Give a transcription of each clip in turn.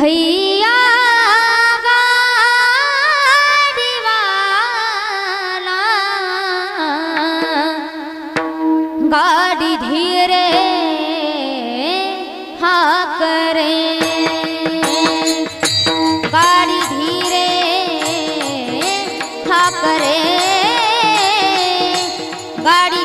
भैया गाड़ी वाला गाड़ी धीरे हाँ करे गाड़ी धीरे हाँ करे गाड़ी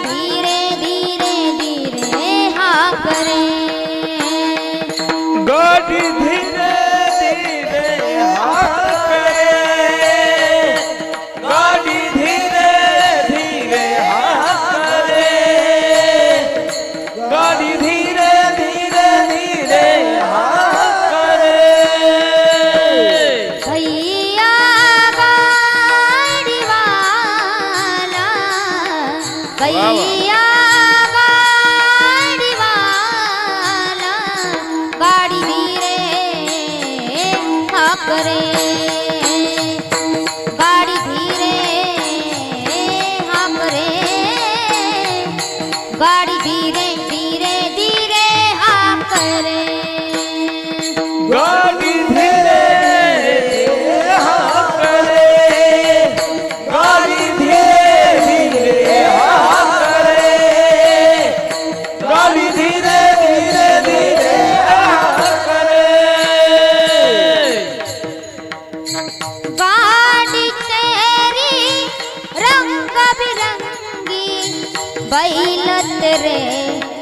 बैलत रे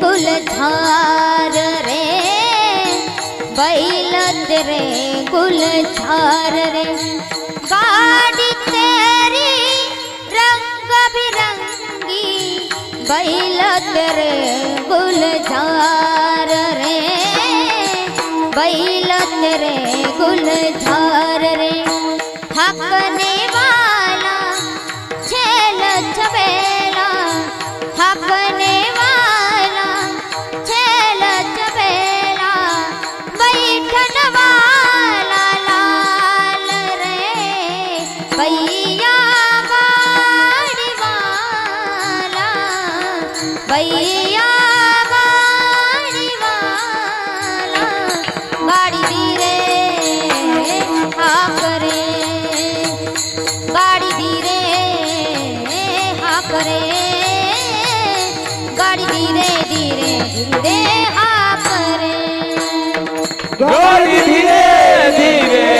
गुलझार रे। बैलत रे गुलझार रे। गाड़ी तेरी रंग बिरंगी बैलत रे गुलझार रे। बैलत रे गुलझार रे। हकने वाला छेल छबेला हकने धीरे धीरे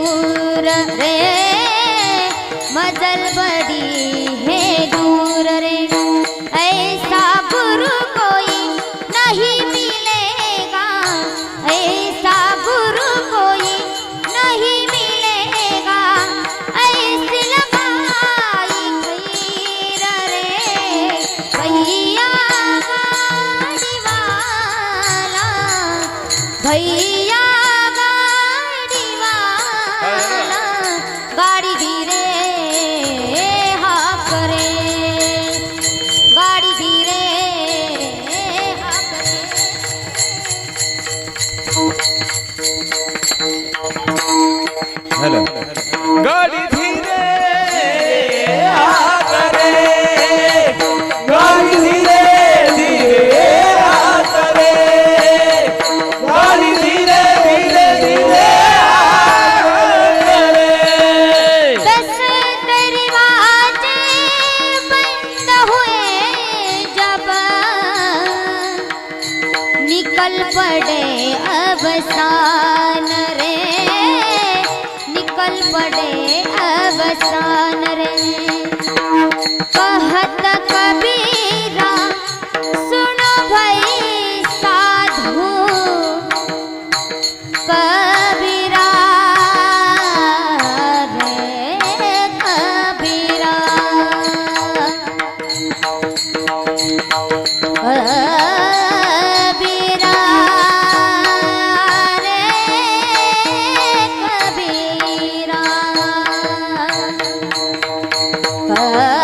दूर रे मजल बड़ी है दूर रे। ऐसा गुरु कोई नहीं मिलेगा ऐसा गुरु कोई नहीं मिलेगा। ऐसी लगाई खीर रे भैया भैया हेलो गाड़ी धीरे करे गाड़ी धीरे धीरे करे गाड़ी धीरे धीरे धीरे करे दस दरवाजे बंद हुए जब निकल पड़े रे निकल पड़े अवसान रे। कहत कबीरा सुनो भाई साधू। कबीरा रे कबीरा। कबीरा Oh.